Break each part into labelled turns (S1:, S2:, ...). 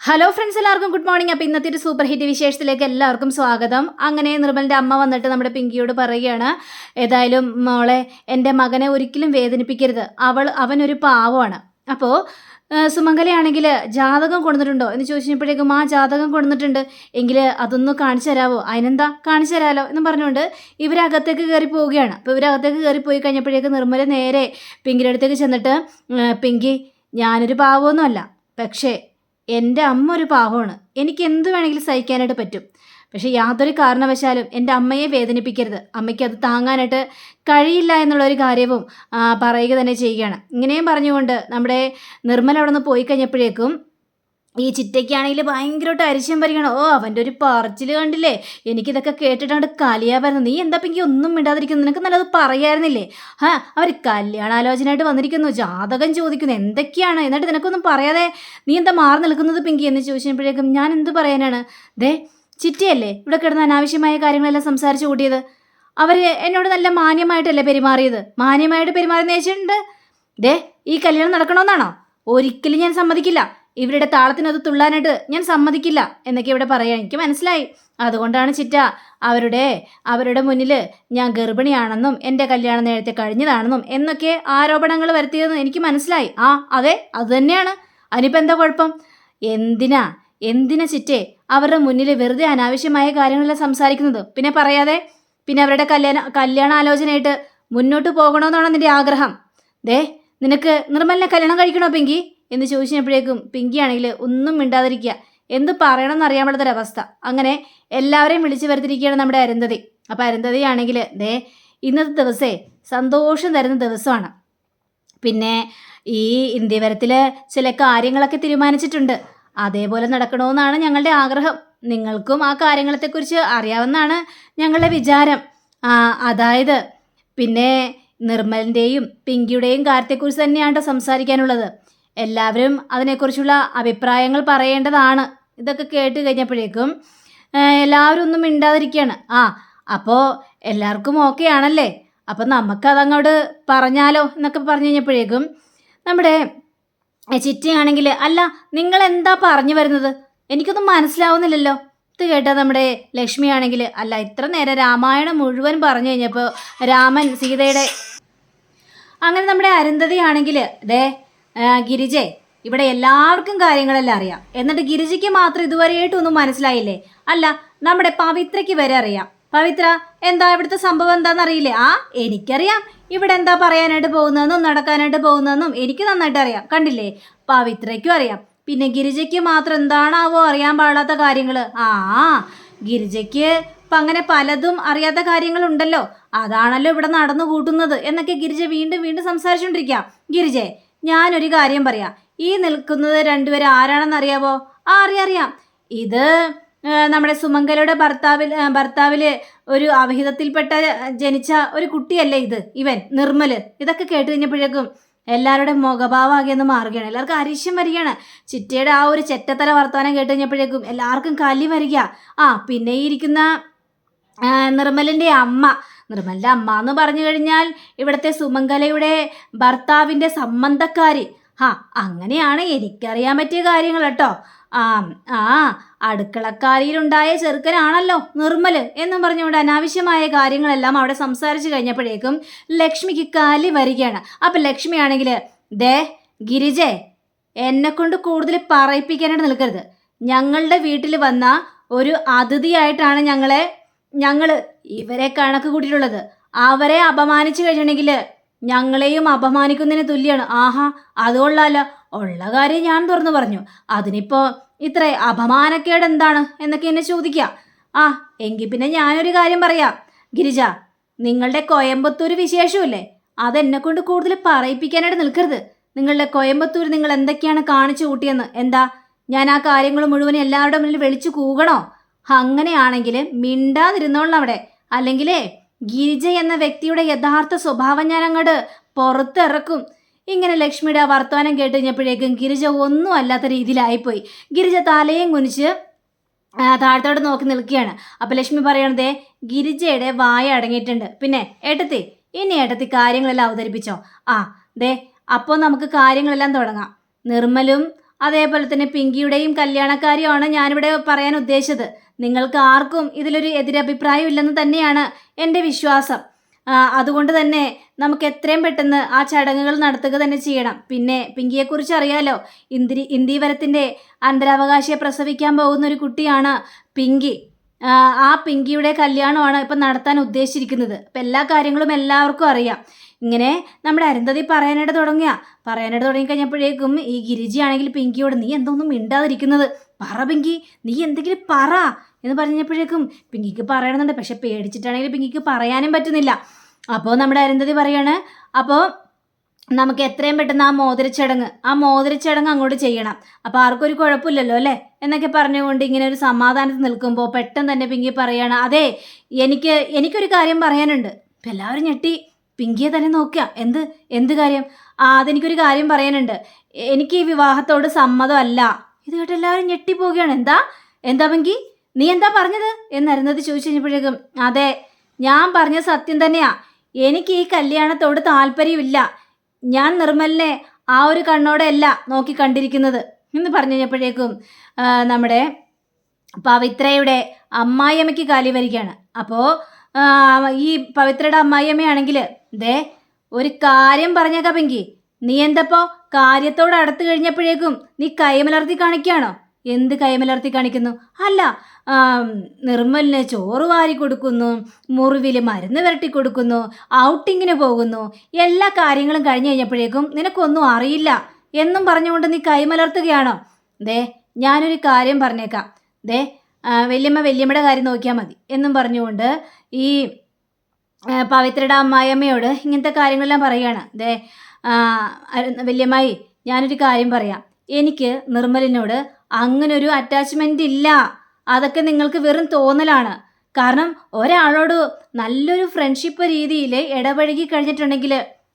S1: Hello friends എല്ലാവർക്കും good morning അപ്പോൾ ഇന്നത്തെ ഒരു സൂപ്പർ ഹിറ്റ് വിശേഷത്തിലേക്ക് എല്ലാവർക്കും സ്വാഗതം. അങ്ങനെ നിർമ്മലിന്റെ അമ്മ വന്നിട്ട് നമ്മുടെ പിങ്കിയോട് പറയുകയാണ് ഏതായാലും മോളെ എന്റെ മകനെ ഒരിക്കലും വേദനിപ്പിക്കരുത്. അവൾ അവനൊരു പാവമാണ്. അപ്പോൾ സുമംഗലയാണെങ്കിൽ ജാതകം കൊണ്ടുവന്നിട്ടുണ്ടോ എന്ന് ചോദിച്ചപ്പോഴേക്കും ആ ജാതകം കൊണ്ടുവന്നിട്ടുണ്ട്. എങ്കിൽ അതൊന്ന് കാണിച്ചു തരാമോ അതിനെന്താ കാണിച്ചു തരാമല്ലോ എന്ന് പറഞ്ഞുകൊണ്ട് ഇവരകത്തേക്ക് കയറി പോവുകയാണ്. അപ്പോൾ ഇവരകത്തേക്ക് കയറി പോയി കഴിഞ്ഞപ്പോഴേക്കും നിർമ്മല നേരെ പിങ്കിയുടെ അടുത്തേക്ക് ചെന്നിട്ട് "ഉം, പിങ്കി ഞാനൊരു പാവമൊന്നുമല്ല. പക്ഷേ എന്റെ അമ്മ ഒരു പാവമാണ്. എനിക്ക് എന്ത് വേണമെങ്കിലും സഹിക്കാനായിട്ട് പറ്റും. പക്ഷേ യാതൊരു കാരണവശാലും എന്റെ അമ്മയെ വേദനിപ്പിക്കരുത്. അമ്മയ്ക്ക് അത് താങ്ങാനായിട്ട് കഴിയില്ല എന്നുള്ളൊരു കാര്യവും പറയുക തന്നെ ചെയ്യുകയാണ്. ഇങ്ങനെയും പറഞ്ഞുകൊണ്ട് നമ്മുടെ നിർമ്മല അവിടെ നിന്ന് പോയി കഴിഞ്ഞപ്പോഴേക്കും ഈ ചിറ്റയ്ക്കാണെങ്കിൽ ഭയങ്കരമായിട്ട് അരിശം പറയണം ഓ അവന്റെ ഒരു പറച്ചിൽ കണ്ടില്ലേ? എനിക്കിതൊക്കെ കേട്ടിട്ടാണ്ട് കലിയാവായിരുന്നു. നീ എന്താ പിങ്കി ഒന്നും മിണ്ടാതിരിക്കുന്നു? നിനക്ക് നല്ലത് പറയായിരുന്നില്ലേ? ആ അവർ കല്യാണാലോചനയായിട്ട് വന്നിരിക്കുന്നു. ജാതകം ചോദിക്കുന്നു. എന്തൊക്കെയാണ്? എന്നിട്ട് നിനക്കൊന്നും പറയാതെ നീ എന്താ മാറി നിൽക്കുന്നത് പിങ്കി എന്ന് ചോദിച്ചപ്പോഴേക്കും ഞാൻ എന്ത് പറയാനാണ്? ദേ ചിറ്റയല്ലേ? ഇവിടെ കിടന്ന് അനാവശ്യമായ കാര്യങ്ങളെല്ലാം സംസാരിച്ചു കൂട്ടിയത്. അവർ എന്നോട് നല്ല മാന്യമായിട്ടല്ലേ പെരുമാറിയത്? മാന്യമായിട്ട് പെരുമാറിയെന്ന് വെച്ചിട്ടുണ്ട് ദേ ഈ കല്യാണം നടക്കണമെന്നാണോ ഒരിക്കലും ഞാൻ സമ്മതിക്കില്ല. ഇവരുടെ താളത്തിനത് തുള്ളാനായിട്ട് ഞാൻ സമ്മതിക്കില്ല എന്നൊക്കെ ഇവിടെ പറയാൻ എനിക്ക് മനസ്സിലായി. അതുകൊണ്ടാണ് ചിറ്റ അവരുടെ അവരുടെ മുന്നിൽ ഞാൻ ഗർഭിണിയാണെന്നും എന്റെ കല്യാണം നേരത്തെ കഴിഞ്ഞതാണെന്നും എന്നൊക്കെ ആരോപണങ്ങൾ വരുത്തിയതെന്ന് എനിക്ക് മനസ്സിലായി. ആ അതെ അത് തന്നെയാണ്. അതിനിപ്പോൾ എന്താ കുഴപ്പം? എന്തിനാ? എന്തിനാ ചിറ്റേ അവരുടെ മുന്നിൽ വെറുതെ അനാവശ്യമായ കാര്യങ്ങളെല്ലാം സംസാരിക്കുന്നത്? പിന്നെ പറയാതെ പിന്നെ അവരുടെ കല്യാണ കല്യാണ ആലോചനയായിട്ട് മുന്നോട്ട് പോകണമെന്നാണ് നിന്റെ ആഗ്രഹം? ദേ നിനക്ക് നിർമ്മലിനെ കല്യാണം കഴിക്കണോ പിങ്കി? എന്ന് ചോദിച്ചപ്പോഴേക്കും പിങ്കി ആണെങ്കിൽ ഒന്നും മിണ്ടാതിരിക്കുക. എന്ത് പറയണമെന്ന് അറിയാൻ പാടാത്തൊരവസ്ഥ അങ്ങനെ എല്ലാവരെയും വിളിച്ചു വരുത്തിരിക്കുകയാണ് നമ്മുടെ അരുന്ധതി. അപ്പോൾ അരുന്ധതിയാണെങ്കിൽ ദേ ഇന്നത്തെ ദിവസേ സന്തോഷം തരുന്ന ദിവസമാണ്. പിന്നെ ഈ ഇന്ത്യവരത്തിൽ ചില കാര്യങ്ങളൊക്കെ തീരുമാനിച്ചിട്ടുണ്ട്. അതേപോലെ നടക്കണമെന്നാണ് ഞങ്ങളുടെ ആഗ്രഹം. നിങ്ങൾക്കും ആ കാര്യങ്ങളെക്കുറിച്ച് അറിയാവുന്നതാണ് ഞങ്ങളുടെ വിചാരം. അതായത് പിന്നെ നിർമ്മലിന്റെയും പിങ്കിയുടെയും കാര്യത്തെക്കുറിച്ച് തന്നെയാണ് സംസാരിക്കാനുള്ളത്. എല്ലാവരും അതിനെക്കുറിച്ചുള്ള അഭിപ്രായങ്ങൾ പറയേണ്ടതാണ്. ഇതൊക്കെ കേട്ട് കഴിഞ്ഞപ്പോഴേക്കും എല്ലാവരും ഒന്നും മിണ്ടാതിരിക്കുകയാണ് ആ അപ്പോൾ എല്ലാവർക്കും ഓക്കെ ആണല്ലേ? അപ്പം നമുക്കതങ്ങോട്ട് പറഞ്ഞാലോ എന്നൊക്കെ പറഞ്ഞു കഴിഞ്ഞപ്പോഴേക്കും നമ്മുടെ ചിറ്റയാണെങ്കിൽ അല്ല നിങ്ങൾ എന്താ പറഞ്ഞു വരുന്നത്? എനിക്കൊന്നും മനസ്സിലാവുന്നില്ലല്ലോ. ഇത് കേട്ടാൽ നമ്മുടെ ലക്ഷ്മി ആണെങ്കിൽ അല്ല ഇത്ര നേരം രാമായണം മുഴുവൻ പറഞ്ഞു കഴിഞ്ഞപ്പോൾ രാമൻ സീതയുടെ അങ്ങനെ നമ്മുടെ അരുന്ധതിയാണെങ്കിൽ ദേ ആ, ഗിരിജെ ഇവിടെ എല്ലാവർക്കും കാര്യങ്ങളെല്ലാം അറിയാം. എന്നിട്ട് ഗിരിജയ്ക്ക് മാത്രം ഇതുവരെയായിട്ടൊന്നും മനസ്സിലായില്ലേ? അല്ല നമ്മുടെ പവിത്രയ്ക്ക് വരെ അറിയാം. പവിത്ര എന്താ ഇവിടുത്തെ സംഭവം എന്താണെന്ന് അറിയില്ലേ? ആ എനിക്കറിയാം. ഇവിടെ എന്താ പറയാനായിട്ട് പോകുന്നതെന്നും നടക്കാനായിട്ട് പോകുന്നതെന്നും എനിക്ക് നന്നായിട്ട് അറിയാം. കണ്ടില്ലേ? പവിത്രയ്ക്കും അറിയാം. പിന്നെ ഗിരിജയ്ക്ക് മാത്രം എന്താണാവോ അറിയാൻ പാടാത്ത കാര്യങ്ങൾ ആ ഗിരിജയ്ക്ക് ഇപ്പം അങ്ങനെ പലതും അറിയാത്ത കാര്യങ്ങളുണ്ടല്ലോ. അതാണല്ലോ ഇവിടെ നടന്നു കൂട്ടുന്നത് എന്നൊക്കെ ഗിരിജ വീണ്ടും വീണ്ടും സംസാരിച്ചുകൊണ്ടിരിക്കുക ഗിരിജെ ഞാനൊരു കാര്യം പറയാം. ഈ നിൽക്കുന്നത് രണ്ടുപേരും ആരാണെന്ന് അറിയാവോ? ആ അറിയാം അറിയാം. ഇത് നമ്മുടെ സുമംഗലയുടെ ഭർത്താവിൽ ഭർത്താവിൽ ഒരു അവിഹിതത്തിൽപ്പെട്ട ജനിച്ച ഒരു കുട്ടിയല്ലേ ഇത് ഇവൻ നിർമ്മൽ. ഇതൊക്കെ കേട്ട് കഴിഞ്ഞപ്പോഴേക്കും എല്ലാവരുടെ മുഖഭാവമാകെ ഒന്ന് മാറുകയാണ്. എല്ലാവർക്കും അരിശം വരികയാണ്. ചിറ്റയുടെ ആ ഒരു ചെറ്റത്തല വർത്തമാനം കേട്ട് കഴിഞ്ഞപ്പോഴേക്കും എല്ലാവർക്കും കലി വരിക. ആ പിന്നെ ഈ ഇരിക്കുന്ന നിർമ്മലിന്റെ അമ്മ നിർമ്മലിന്റെ അമ്മ എന്ന് പറഞ്ഞു കഴിഞ്ഞാൽ ഇവിടുത്തെ സുമംഗലയുടെ ഭർത്താവിന്റെ സംബന്ധക്കാരി. ഹാ അങ്ങനെയാണ് എനിക്കറിയാൻ പറ്റിയ കാര്യങ്ങൾ കേട്ടോ. ആ ആ അടുക്കളക്കാരിയിലുണ്ടായ ചെറുക്കനാണല്ലോ നിർമ്മൽ എന്നും പറഞ്ഞുകൊണ്ട് അനാവശ്യമായ കാര്യങ്ങളെല്ലാം അവിടെ സംസാരിച്ചു കഴിഞ്ഞപ്പോഴേക്കും ലക്ഷ്മിക്ക് കാലി വരികയാണ്. അപ്പം ലക്ഷ്മിയാണെങ്കിൽ ദേ ഗിരിജേ എന്നെ കൊണ്ട് കൂടുതൽ പറയിപ്പിക്കാനായിട്ട് നിൽക്കരുത്. ഞങ്ങളുടെ വീട്ടിൽ വന്ന ഒരു അതിഥിയായിട്ടാണ് ഞങ്ങളെ ഞങ്ങൾ ഇവരെ കണക്ക് കൂട്ടിയിട്ടുള്ളത്. അവരെ അപമാനിച്ചു കഴിഞ്ഞിട്ടുണ്ടെങ്കിൽ ഞങ്ങളെയും അപമാനിക്കുന്നതിന് തുല്യാണ്. ആഹാ അത് കൊള്ളാലോ ഉള്ള കാര്യം ഞാൻ തുറന്നു പറഞ്ഞു. അതിനിപ്പോ ഇത്ര അപമാനക്കേട് എന്താണ് എന്നൊക്കെ എന്നെ ചോദിക്കുക ആ എങ്കിൽ പിന്നെ ഞാനൊരു കാര്യം പറയാം. ഗിരിജ നിങ്ങളുടെ കോയമ്പത്തൂർ വിശേഷമില്ലേ? അതെന്നെ കൊണ്ട് കൂടുതൽ പറയിപ്പിക്കാനായിട്ട് നിൽക്കരുത്. നിങ്ങളുടെ കോയമ്പത്തൂർ നിങ്ങൾ എന്തൊക്കെയാണ് കാണിച്ചു കൂട്ടിയെന്ന്? എന്താ ഞാൻ ആ കാര്യങ്ങൾ മുഴുവൻ എല്ലാവരുടെ മുന്നിൽ വിളിച്ചു കൂകണോ? അങ്ങനെയാണെങ്കിൽ മിണ്ടാതിരുന്നോളാം അവിടെ അല്ലെങ്കിലേ ഗിരിജ എന്ന വ്യക്തിയുടെ യഥാർത്ഥ സ്വഭാവം ഞാൻ അങ്ങോട്ട് പുറത്തിറക്കും. ഇങ്ങനെ ലക്ഷ്മിയുടെ വർത്തമാനം കേട്ട് കഴിഞ്ഞപ്പോഴേക്കും ഗിരിജ ഒന്നും അല്ലാത്ത രീതിയിലായിപ്പോയി. ഗിരിജ തലയും കുനിച്ച് താഴത്തോട്ട് നോക്കി നിൽക്കുകയാണ്. അപ്പം ലക്ഷ്മി പറയണതേ ഗിരിജയുടെ വായ അടങ്ങിയിട്ടുണ്ട്. പിന്നെ ഏട്ടത്തി ഇനി ഏട്ടത്തി കാര്യങ്ങളെല്ലാം അവതരിപ്പിച്ചോ? ആ ദേ അപ്പോൾ നമുക്ക് കാര്യങ്ങളെല്ലാം തുടങ്ങാം. നിർമ്മലും അതേപോലെ തന്നെ പിങ്കിയുടെയും കല്യാണക്കാരിയുമാണ് ഞാനിവിടെ പറയാൻ ഉദ്ദേശിച്ചത്. നിങ്ങൾക്ക് ആർക്കും ഇതിലൊരു എതിരഭിപ്രായം ഇല്ലെന്ന് തന്നെയാണ് എന്റെ വിശ്വാസം. അതുകൊണ്ട് തന്നെ നമുക്ക് എത്രയും പെട്ടെന്ന് ആ ചടങ്ങുകൾ നടത്തുക തന്നെ ചെയ്യണം. പിന്നെ പിങ്കിയെക്കുറിച്ച് അറിയാലോ ഇന്ദിരി ഇന്ദീവരത്തിന്റെ അന്തരാവകാശിയെ പ്രസവിക്കാൻ പോകുന്ന ഒരു കുട്ടിയാണ് പിങ്കി. ആ, പിങ്കിയുടെ കല്യാണമാണ് ഇപ്പം നടത്താൻ ഉദ്ദേശിച്ചിരിക്കുന്നത്. അപ്പം എല്ലാ കാര്യങ്ങളും എല്ലാവർക്കും അറിയാം. ഇങ്ങനെ നമ്മുടെ അരുന്ധതി പറയാനായിട്ട് തുടങ്ങിയ പറയാനായിട്ട് തുടങ്ങിക്കഴിഞ്ഞപ്പോഴേക്കും ഈ ഗിരിജിയാണെങ്കിൽ പിങ്കിയോട് നീ എന്തോന്നും മിണ്ടാതിരിക്കുന്നത്? പറ പിങ്കി നീ എന്തെങ്കിലും പറ എന്ന് പറഞ്ഞപ്പോഴേക്കും പിങ്കിക്ക് പറയണമെന്നുണ്ട്. പക്ഷെ പേടിച്ചിട്ടാണെങ്കിൽ പിങ്കിക്ക് പറയാനും പറ്റുന്നില്ല. അപ്പോൾ നമ്മുടെ അരുന്ധതി പറയാണ് അപ്പോൾ നമുക്ക് എത്രയും പെട്ടെന്ന് ആ മോതിരച്ചടങ്ങ് ആ മോതിരച്ചടങ്ങ് അങ്ങോട്ട് ചെയ്യണം. അപ്പോൾ ആർക്കും ഒരു കുഴപ്പമില്ലല്ലോ അല്ലേ? എന്നൊക്കെ പറഞ്ഞുകൊണ്ട് ഇങ്ങനെ ഒരു സമാധാനത്തിൽ നിൽക്കുമ്പോൾ പെട്ടെന്ന് തന്നെ പിങ്കി പറയാണ് അതെ എനിക്ക് എനിക്കൊരു കാര്യം പറയാനുണ്ട്. ഇപ്പം എല്ലാവരും ഞെട്ടി. പിങ്കിയെ തന്നെ നോക്കുക എന്ത് എന്ത് കാര്യം? ആ അതെനിക്കൊരു കാര്യം പറയാനുണ്ട്. എനിക്ക് ഈ വിവാഹത്തോട് സമ്മതമല്ല. ഇത് കേട്ട് എല്ലാവരും ഞെട്ടിപ്പോവുകയാണ്. എന്താ? എന്താ പെങ്കി നീ എന്താ പറഞ്ഞത്? എന്ന് അരുന്നത് ചോദിച്ചു കഴിഞ്ഞപ്പോഴേക്കും അതെ ഞാൻ പറഞ്ഞ സത്യം തന്നെയാ. എനിക്ക് ഈ കല്യാണത്തോട് താല്പര്യമില്ല. ഞാൻ നിർമ്മലിനെ ആ ഒരു കണ്ണോടെയല്ല നോക്കി കണ്ടിരിക്കുന്നത്. എന്ന് പറഞ്ഞു കഴിഞ്ഞപ്പോഴേക്കും നമ്മുടെ പവിത്രയുടെ അമ്മായിയമ്മയ്ക്ക് കാലി വരികയാണ്. അപ്പോൾ ഈ പവിത്രയുടെ അമ്മായിയമ്മയാണെങ്കിൽ ദേ ഒരു കാര്യം പറഞ്ഞേക്കാം പെങ്കി നീ എന്തപ്പോ കാര്യത്തോട് അടുത്ത് കഴിഞ്ഞപ്പോഴേക്കും നീ കൈമലർത്തി കാണിക്കുകയാണോ? എന്ത് കൈമലർത്തി കാണിക്കുന്നു? അല്ല നിർമ്മലിന് ചോറ് വാരി കൊടുക്കുന്നു മുറിവിൽ മരുന്ന് വരട്ടി കൊടുക്കുന്നു ഔട്ടിങ്ങിന് പോകുന്നു എല്ലാ കാര്യങ്ങളും കഴിഞ്ഞു കഴിഞ്ഞപ്പോഴേക്കും നിനക്കൊന്നും അറിയില്ല എന്നും പറഞ്ഞുകൊണ്ട് നീ കൈമലർത്തുകയാണോ? ദേ ഞാനൊരു കാര്യം പറഞ്ഞേക്കാം. ദേ വല്യമ്മ വല്യമ്മയുടെ കാര്യം നോക്കിയാൽ മതി എന്നും പറഞ്ഞുകൊണ്ട് ഈ പവിത്രയുടെ അമ്മായിയമ്മയോട് ഇങ്ങനത്തെ കാര്യങ്ങളെല്ലാം പറയുകയാണ്. ദേ വല്യമ്മായി ഞാനൊരു കാര്യം പറയാം. എനിക്ക് നിർമ്മലിനോട് അങ്ങനൊരു അറ്റാച്ച്മെന്റ് ഇല്ല. അതൊക്കെ നിങ്ങൾക്ക് വെറും തോന്നലാണ്. കാരണം ഒരാളോട് നല്ലൊരു ഫ്രണ്ട്ഷിപ്പ് രീതിയിൽ ഇടപഴകി കഴിഞ്ഞിട്ടുണ്ടെങ്കിൽ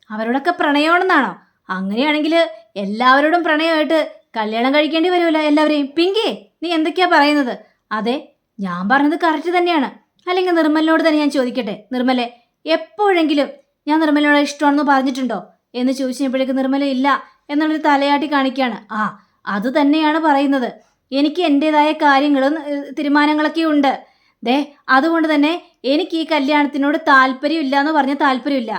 S1: അവരോടൊക്കെ പ്രണയമാണെന്നാണോ? അങ്ങനെയാണെങ്കിൽ എല്ലാവരോടും പ്രണയമായിട്ട് കല്യാണം കഴിക്കേണ്ടി വരുമല്ലോ എല്ലാവരെയും. പിങ്കി നീ എന്തൊക്കെയാ പറയുന്നത്? അതെ ഞാൻ പറഞ്ഞത് കറക്റ്റ് തന്നെയാണ്. അല്ലെങ്കിൽ നിർമ്മലിനോട് തന്നെ ഞാൻ ചോദിക്കട്ടെ? നിർമ്മലെ എപ്പോഴെങ്കിലും ഞാൻ നിർമ്മലിനോട് ഇഷ്ടമാണെന്ന് പറഞ്ഞിട്ടുണ്ടോ? എന്ന് ചോദിച്ചപ്പോഴേക്ക് നിർമ്മല ഇല്ല എന്നുള്ളൊരു തലയാട്ടി കാണിക്കുകയാണ് ആ അത് തന്നെയാണ് പറയുന്നത്. എനിക്ക് എന്റെതായ കാര്യങ്ങളും തീരുമാനങ്ങളൊക്കെ ഉണ്ട്. ദേ അതുകൊണ്ട് തന്നെ എനിക്ക് ഈ കല്യാണത്തിനോട് താല്പര്യമില്ല എന്ന് പറഞ്ഞ താല്പര്യമില്ല.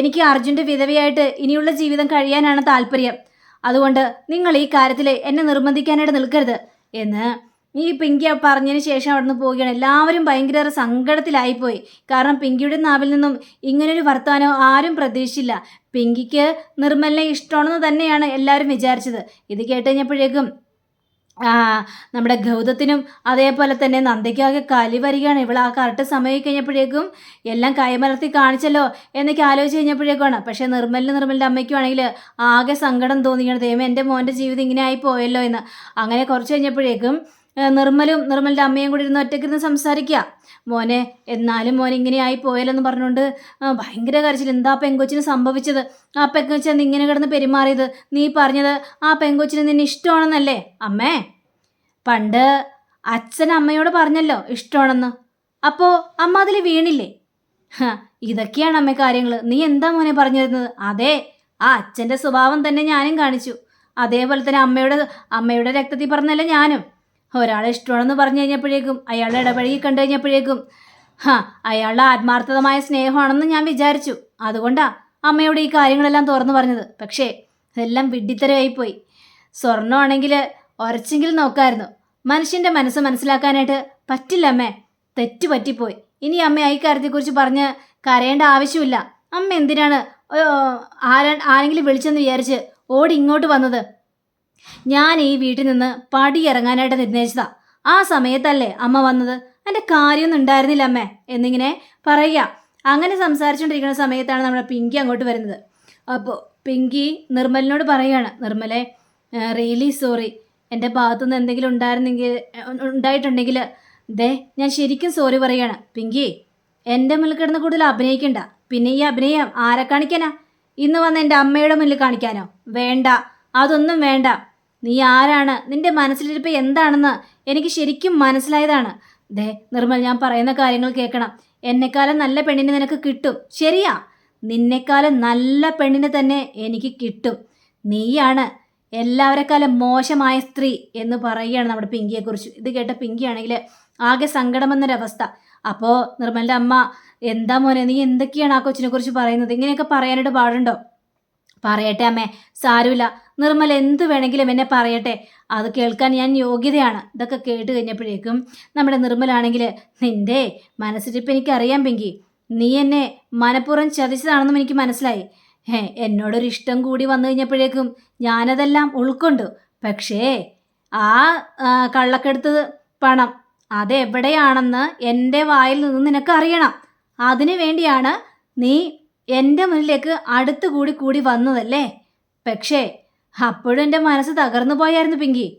S1: എനിക്ക് അർജുന്റെ വിധവയായിട്ട് ഇനിയുള്ള ജീവിതം കഴിയാനാണ് താല്പര്യം. അതുകൊണ്ട് നിങ്ങൾ ഈ കാര്യത്തിൽ എന്നെ നിർബന്ധിക്കാനായിട്ട് നിൽക്കരുത് എന്ന് ഈ പിങ്കി പറഞ്ഞതിന് ശേഷം അവിടെ നിന്ന് പോവുകയാണ്. എല്ലാവരും ഭയങ്കര സങ്കടത്തിലായിപ്പോയി. കാരണം പിങ്കിയുടെ നാവിൽ നിന്നും ഇങ്ങനൊരു വർത്തമാനം ആരും പ്രതീക്ഷിച്ചില്ല. പിങ്കിക്ക് നിർമ്മലിനെ ഇഷ്ടമാണെന്ന് തന്നെയാണ് എല്ലാവരും വിചാരിച്ചത്. ഇത് കേട്ട് കഴിഞ്ഞപ്പോഴേക്കും നമ്മുടെ ഗൗതത്തിനും അതേപോലെ തന്നെ നന്ദയ്ക്കാകെ കലി വരികയാണ്. ഇവൾ ആ കറക്റ്റ് സമയം കഴിഞ്ഞപ്പോഴേക്കും എല്ലാം കൈമലർത്തി കാണിച്ചല്ലോ എന്നൊക്കെ ആലോചിച്ച് കഴിഞ്ഞപ്പോഴേക്കുമാണ്. പക്ഷേ നിർമ്മലിന് നിർമ്മലിന്റെ അമ്മയ്ക്കും ആണെങ്കിൽ ആകെ സങ്കടം തോന്നിയാണ്. ദൈവം എന്റെ മോന്റെ ജീവിതം ഇങ്ങനെ ആയി പോയല്ലോ എന്ന്. അങ്ങനെ കുറച്ച് കഴിഞ്ഞപ്പോഴേക്കും നിർമ്മലും നിർമ്മലിന്റെ അമ്മയും കൂടി ഇരുന്ന് ഒറ്റയ്ക്കിരുന്ന് സംസാരിക്കുക മോനെ എന്നാലും മോൻ ഇങ്ങനെ ആയി പോയാലെന്ന് പറഞ്ഞുകൊണ്ട് ഭയങ്കര കരച്ചിൽ. എന്താ പെങ്കൊച്ചിന് സംഭവിച്ചത്? ആ പെങ്കൊച്ചിന് ഇങ്ങനെ കിടന്ന് പെരുമാറിയത്? നീ പറഞ്ഞത് ആ പെങ്കൊച്ചിന് നിന്നെ ഇഷ്ടമാണെന്നല്ലേ? അമ്മേ പണ്ട് അച്ഛൻ അമ്മയോട് പറഞ്ഞല്ലോ ഇഷ്ടമാണെന്ന്. അപ്പോൾ അമ്മ അതിൽ വീണില്ലേ? ഇതൊക്കെയാണ് അമ്മ കാര്യങ്ങൾ നീ എന്താ മോനെ പറഞ്ഞു തരുന്നത് അതെ ആ അച്ഛന്റെ സ്വഭാവം തന്നെ ഞാനും കാണിച്ചു. അതേപോലെ തന്നെ അമ്മയുടെ അമ്മയുടെ രക്തത്തിൽ പറഞ്ഞല്ലേ ഞാനും. ഒരാളെ ഇഷ്ടമാണെന്ന് പറഞ്ഞു കഴിഞ്ഞപ്പോഴേക്കും അയാളെ ഇടപഴകി കണ്ടു കഴിഞ്ഞപ്പോഴേക്കും ഹാ അയാളുടെ ആത്മാർത്ഥതമായ സ്നേഹമാണെന്ന് ഞാൻ വിചാരിച്ചു. അതുകൊണ്ടാ അമ്മയോട് ഈ കാര്യങ്ങളെല്ലാം തുറന്നു പറഞ്ഞത്. പക്ഷേ ഇതെല്ലാം വിഡ്ഢിത്തരമായിപ്പോയി. സ്വർണമാണെങ്കിൽ ഉരച്ചെങ്കിലും നോക്കായിരുന്നു. മനുഷ്യന്റെ മനസ്സ് മനസ്സിലാക്കാനായിട്ട് പറ്റില്ല അമ്മേ. തെറ്റ് പറ്റിപ്പോയി ഇനി അമ്മ ഈ കാര്യത്തെക്കുറിച്ച് പറഞ്ഞ് കരയേണ്ട ആവശ്യമില്ല. അമ്മ എന്തിനാണ് ആരെങ്കിലും വിളിച്ചെന്ന് വിചാരിച്ച് ഓടി ഇങ്ങോട്ട് വന്നത്? ഞാൻ ഈ വീട്ടിൽ നിന്ന് പടി ഇറങ്ങാനായിട്ട് നിർദ്ദേശിച്ചതാ. ആ സമയത്തല്ലേ അമ്മ വന്നത്? എന്റെ കാര്യമൊന്നും ഉണ്ടായിരുന്നില്ല അമ്മേ. എന്നിങ്ങനെ പറയുക. അങ്ങനെ സംസാരിച്ചുകൊണ്ടിരിക്കുന്ന സമയത്താണ് നമ്മുടെ പിങ്കി അങ്ങോട്ട് വരുന്നത്. അപ്പോൾ പിങ്കി നിർമ്മലിനോട് പറയുകയാണ്. നിർമ്മലെ റിയലി സോറി എന്റെ ഭാഗത്തുനിന്ന് എന്തെങ്കിലും ഉണ്ടായിരുന്നെങ്കിൽ ഉണ്ടായിട്ടുണ്ടെങ്കിൽ ദേ ഞാൻ ശരിക്കും സോറി പറയുകയാണ്. പിങ്കി എന്റെ മുന്നിൽ കിടന്ന് കൂടുതൽ അഭിനയിക്കണ്ട. പിന്നെ ഈ അഭിനയം ആരെ കാണിക്കാനാ? ഇന്ന് വന്ന് എന്റെ അമ്മയുടെ മുന്നിൽ കാണിക്കാനോ? വേണ്ട. അതൊന്നും വേണ്ട. നീ ആരാണ്? നിന്റെ മനസ്സിലിരിപ്പ് എന്താണെന്ന് എനിക്ക് ശരിക്കും മനസ്സിലായതാണ്. ദേ നിർമ്മൽ ഞാൻ പറയുന്ന കാര്യങ്ങൾ കേൾക്കണം. എന്നെക്കാലം നല്ല പെണ്ണിനെ നിനക്ക് കിട്ടും. ശരിയാ. നിന്നെക്കാലം നല്ല പെണ്ണിനെ തന്നെ എനിക്ക് കിട്ടും. നീയാണ് എല്ലാവരെക്കാലം മോശമായ സ്ത്രീ എന്ന് പറയുകയാണ് നമ്മുടെ പിങ്കിയെക്കുറിച്ച്. ഇത് കേട്ട പിങ്കിയാണെങ്കിൽ ആകെ സങ്കടം വന്നൊരവസ്ഥ അപ്പോൾ നിർമ്മലിന്റെ അമ്മ എന്താ മോനെ നീ എന്തൊക്കെയാണ് ആ കൊച്ചിനെ കുറിച്ച് പറയുന്നത്? ഇങ്ങനെയൊക്കെ പറയാനായിട്ട് പാടുണ്ടോ? പറയട്ടെ അമ്മേ. സാരമില്ല. നിർമ്മൽ എന്ത് വേണമെങ്കിലും എന്നെ പറയട്ടെ. അത് കേൾക്കാൻ ഞാൻ യോഗ്യതയാണ്. ഇതൊക്കെ കേട്ട് കഴിഞ്ഞപ്പോഴേക്കും നമ്മുടെ നിർമ്മലാണെങ്കിൽ നിന്റെ മനസ്സിരിപ്പ് എനിക്കറിയാം പെങ്കി. നീ എന്നെ മനഃപൂർവം ചതിച്ചതാണെന്നും എനിക്ക് മനസ്സിലായി. ഏ എന്നോടൊരു ഇഷ്ടം കൂടി വന്നു കഴിഞ്ഞപ്പോഴേക്കും ഞാനതെല്ലാം ഉൾക്കൊണ്ടു. പക്ഷേ ആ കള്ളക്കെടുത്ത് പണം അതെവിടെയാണെന്ന് എന്റെ വായിൽ നിന്ന് നിനക്ക് അറിയണം അതിനു വേണ്ടിയാണ് നീ എന്റെ മുന്നിലേക്ക് അടുത്ത് കൂടി കൂടി വന്നതല്ലേ? പക്ഷേ അപ്പോഴും എന്റെ മനസ്സ് തകർന്നു പോയായിരുന്നു പിങ്കി.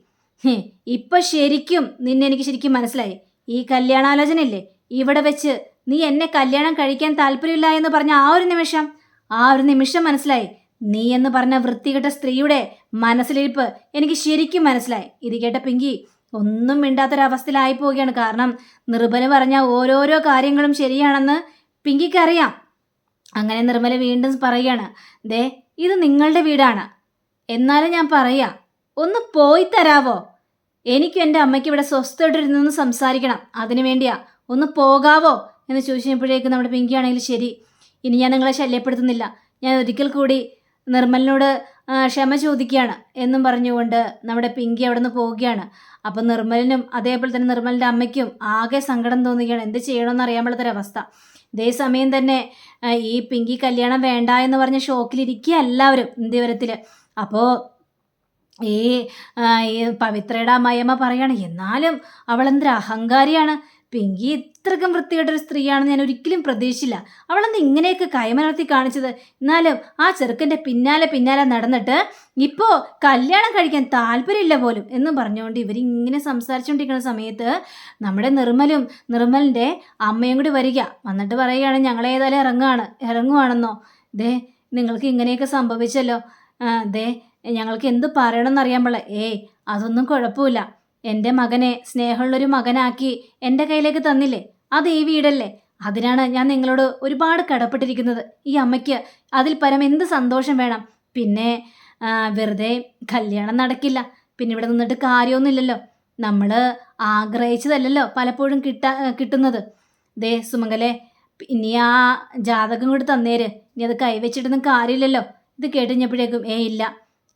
S1: ഇപ്പൊ ശരിക്കും നിന്നെ എനിക്ക് ശരിക്കും മനസ്സിലായി. ഈ കല്യാണാലോചനയില്ലേ? ഇവിടെ വെച്ച് നീ എന്നെ കല്യാണം കഴിക്കാൻ താല്പര്യമില്ല എന്ന് പറഞ്ഞ ആ ഒരു നിമിഷം ആ ഒരു നിമിഷം മനസ്സിലായി. നീ എന്ന് പറഞ്ഞ വൃത്തികെട്ട സ്ത്രീയുടെ മനസ്സിലിരിപ്പ് എനിക്ക് ശരിക്കും മനസ്സിലായി. ഇത് കേട്ട പിങ്കി ഒന്നും മിണ്ടാത്തൊരവസ്ഥയിലായി പോവുകയാണ്. കാരണം നിർബന് പറഞ്ഞ ഓരോരോ കാര്യങ്ങളും ശരിയാണെന്ന് പിങ്കിക്ക് അറിയാം അങ്ങനെ നിർമ്മല വീണ്ടും പറയുകയാണ് ദേ ഇത് നിങ്ങളുടെ വീടാണ്. എന്നാലും ഞാൻ പറയാ ഒന്ന് പോയി തരാവോ? എനിക്കും എന്റെ അമ്മയ്ക്ക് ഇവിടെ സ്വസ്ഥമായിട്ടിരുന്നൊന്ന് സംസാരിക്കണം. അതിനു വേണ്ടിയാ ഒന്ന് പോകാവോ? എന്ന് ചോദിച്ചപ്പോഴേക്കും നമ്മുടെ പിങ്കി ആണെങ്കിൽ ശരി ഇനി ഞാൻ നിങ്ങളെ ശല്യപ്പെടുത്തുന്നില്ല. ഞാൻ ഒരിക്കൽ കൂടി നിർമ്മലിനോട് ക്ഷമ ചോദിക്കുകയാണ് എന്നും പറഞ്ഞുകൊണ്ട് നമ്മുടെ പിങ്കി അവിടെ നിന്ന് പോവുകയാണ്. അപ്പം നിർമ്മലിനും അതേപോലെ തന്നെ നിർമ്മലിന്റെ അമ്മയ്ക്കും ആകെ സങ്കടം തോന്നുകയാണ് എന്ത് ചെയ്യണമെന്ന് അറിയാൻ പാടാത്തൊരവസ്ഥ ഇതേ സമയം തന്നെ. ഈ പിങ്കി കല്യാണം വേണ്ട എന്ന് പറഞ്ഞ ഷോക്കിലിരിക്കുക എല്ലാവരും ഇന്ത്യവരത്തിൽ. അപ്പോൾ ഈ പവിത്രയുടെ അമ്മയമ്മ പറയാണ് എന്നാലും അവളെന്തൊരു അഹങ്കാരിയാണ്. പിങ്കി ഇത്രക്കും വൃത്തികെട്ടൊരു സ്ത്രീയാണെന്ന് ഞാൻ ഒരിക്കലും പ്രതീക്ഷിച്ചില്ല. അവളെന്ന് ഇങ്ങനെയൊക്കെ കൈമലർത്തി കാണിച്ചത്? എന്നാലും ആ ചെറുക്കന്റെ പിന്നാലെ പിന്നാലെ നടന്നിട്ട് ഇപ്പോൾ കല്യാണം കഴിക്കാൻ താല്പര്യമില്ല പോലും എന്ന് പറഞ്ഞുകൊണ്ട് ഇവരിങ്ങനെ സംസാരിച്ചുകൊണ്ടിരിക്കുന്ന സമയത്ത് നമ്മുടെ നിർമ്മലും നിർമ്മലിന്റെ അമ്മയും കൂടി വരിക. വന്നിട്ട് പറയുകയാണ് ഞങ്ങളേതായാലും ഇറങ്ങുകയാണ് ഇറങ്ങുവാണെന്നോ? ദേ നിങ്ങൾക്ക് ഇങ്ങനെയൊക്കെ സംഭവിച്ചല്ലോ. ദേ ഞങ്ങൾക്ക് എന്ത് പറയണമെന്നറിയാൻ പോലെ ഏയ് അതൊന്നും കുഴപ്പമില്ല. എന്റെ മകനെ സ്നേഹമുള്ളൊരു മകനാക്കി എന്റെ കയ്യിലേക്ക് തന്നില്ലേ? അത് ഈ വീടല്ലേ? അതിനാണ് ഞാൻ നിങ്ങളോട് ഒരുപാട് കടപ്പെട്ടിരിക്കുന്നത്. ഈ അമ്മയ്ക്ക് അതിൽ പരം എന്ത് സന്തോഷം വേണം? പിന്നെ വെറുതെ കല്യാണം നടക്കില്ല. പിന്നെ ഇവിടെ നിന്നിട്ട് കാര്യമൊന്നുമില്ലല്ലോ. നമ്മൾ ആഗ്രഹിച്ചതല്ലല്ലോ പലപ്പോഴും കിട്ടാ കിട്ടുന്നത്. ദേ സുമംഗലെ ഇനി ആ ജാതകം കൂടി തന്നേര്. ഇനി അത് കൈവച്ചിട്ടൊന്നും കാര്യമില്ലല്ലോ. ഇത് കേട്ടുകഴിഞ്ഞപ്പോഴേക്കും ഏ ഇല്ല.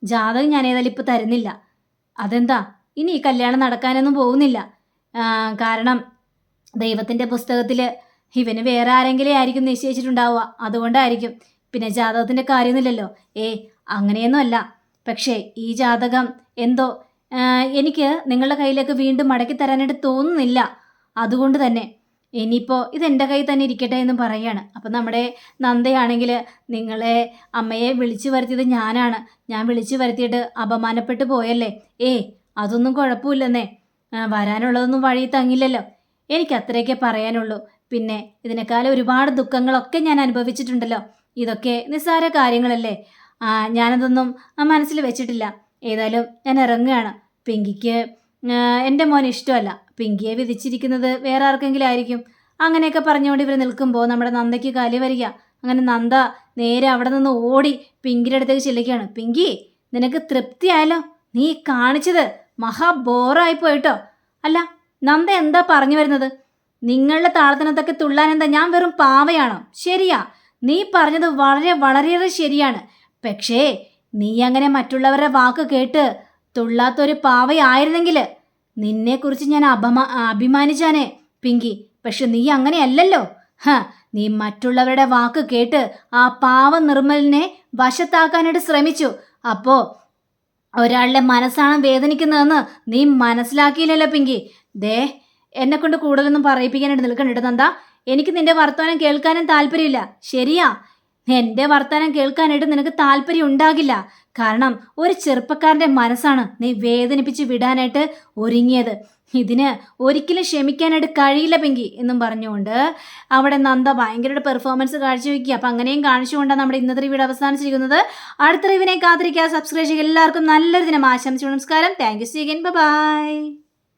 S1: ജാതകം ഞാൻ ഏതായാലും ഇപ്പോൾ തരുന്നില്ല. അതെന്താ? ഇനി ഈ കല്യാണം നടക്കാനൊന്നും പോകുന്നില്ല. കാരണം ദൈവത്തിന്റെ പുസ്തകത്തിൽ ഇവന് വേറെ ആരെങ്കിലും ആയിരിക്കും നിശ്ചയിച്ചിട്ടുണ്ടാവുക. അതുകൊണ്ടായിരിക്കും. പിന്നെ ജാതകത്തിന്റെ കാര്യമൊന്നുമില്ലല്ലോ. ഏ അങ്ങനെയൊന്നും അല്ല. പക്ഷേ ഈ ജാതകം എന്തോ എനിക്ക് നിങ്ങളുടെ കയ്യിലേക്ക് വീണ്ടും മടക്കി തരാനായിട്ട് തോന്നുന്നില്ല. അതുകൊണ്ട് തന്നെ ഇനിയിപ്പോൾ ഇതെന്റെ കയ്യിൽ തന്നെ ഇരിക്കട്ടെ എന്ന് പറയുകയാണ് അപ്പം നമ്മുടെ നന്ദയാണെങ്കിൽ നിങ്ങളെ അമ്മയെ വിളിച്ചു വരുത്തിയത് ഞാനാണ്. ഞാൻ വിളിച്ചു വരുത്തിയിട്ട് അപമാനപ്പെട്ടു പോയല്ലേ? ഏ അതൊന്നും കുഴപ്പമില്ലെന്നേ. വരാനുള്ളതൊന്നും വഴി തങ്ങില്ലല്ലോ. എനിക്ക് അത്രയൊക്കെ പറയാനുള്ളൂ. പിന്നെ ഇതിനേക്കാളും ഒരുപാട് ദുഃഖങ്ങളൊക്കെ ഞാൻ അനുഭവിച്ചിട്ടുണ്ടല്ലോ. ഇതൊക്കെ നിസ്സാര കാര്യങ്ങളല്ലേ. ഞാനതൊന്നും മനസ്സിൽ വെച്ചിട്ടില്ല. ഏതായാലും ഞാൻ ഇറങ്ങുകയാണ്. പിങ്കിക്ക് എന്റെ മോൻ ഇഷ്ടമല്ല. പിങ്കിയെ വിധിച്ചിരിക്കുന്നത് വേറെ ആർക്കെങ്കിലും ആയിരിക്കും. അങ്ങനെയൊക്കെ പറഞ്ഞുകൊണ്ട് ഇവർ നിൽക്കുമ്പോൾ നമ്മുടെ നന്ദയ്ക്ക് കലി വരിക. അങ്ങനെ നന്ദ നേരെ അവിടെ നിന്ന് ഓടി പിങ്കിയുടെ അടുത്തേക്ക് ചെല്ലുകയാണ്. പിങ്കി നിനക്ക് തൃപ്തിയായല്ലോ. നീ കാണിച്ചത് മഹാ ബോറായി പോയിട്ടോ. അല്ല നന്ദ എന്താ പറഞ്ഞു വരുന്നത്? നിങ്ങളുടെ താളത്തിനത്തൊക്കെ തുള്ളാൻ എന്താ ഞാൻ വെറും പാവയാണോ? ശരിയാ നീ പറഞ്ഞത് വളരെ വളരെയേറെ ശരിയാണ്. പക്ഷേ നീ അങ്ങനെ മറ്റുള്ളവരുടെ വാക്ക് കേട്ട് തുള്ളാത്തൊരു പാവയായിരുന്നെങ്കിൽ നിന്നെക്കുറിച്ച് ഞാൻ അപമാ അഭിമാനിച്ചാനേ പിങ്കി. പക്ഷെ നീ അങ്ങനെയല്ലല്ലോ. ഹ നീ മറ്റുള്ളവരുടെ വാക്ക് കേട്ട് ആ പാവ നിർമ്മലിനെ വശത്താക്കാനായിട്ട് ശ്രമിച്ചു. അപ്പോൾ ഒരാളുടെ മനസ്സാണ് വേദനിക്കുന്നതെന്ന് നീ മനസ്സിലാക്കിയില്ലല്ലോ പിങ്കി. ദേ എന്നെ കൊണ്ട് കൂടുതലൊന്നും പറയിപ്പിക്കാനായിട്ട് നിൽക്കണ്ടിട്ട് നന്ദ. എനിക്ക് നിന്റെ വർത്തമാനം കേൾക്കാനും താല്പര്യമില്ല. ശരിയാ. എന്റെ വർത്തമാനം കേൾക്കാനായിട്ട് നിനക്ക് താല്പര്യം ഉണ്ടാകില്ല. കാരണം ഒരു ചെറുപ്പക്കാരന്റെ മനസ്സാണ് നീ വേദനിപ്പിച്ച് വിടാനായിട്ട് ഒരുങ്ങിയത്. ഇതിന് ഒരിക്കലും ക്ഷമിക്കാനായിട്ട് കഴിയില്ല പെങ്കി എന്നും പറഞ്ഞുകൊണ്ട് അവിടെ നന്ദ ഭയങ്കര പെർഫോമൻസ് കാഴ്ചവെക്കുക. അപ്പം അങ്ങനെയും കാണിച്ചുകൊണ്ടാണ് നമ്മുടെ ഇന്നത്തെ റിവ്യൂ അവസാനിച്ചിരിക്കുന്നത്. അടുത്ത റിവിനെ കാത്തിരിക്കുക. സബ്സ്ക്രൈബ് ചെയ്യുക. എല്ലാവർക്കും നല്ലൊരു ദിനം. ആശംസിച്ചു നമസ്കാരം. Thank U സീഗൻ by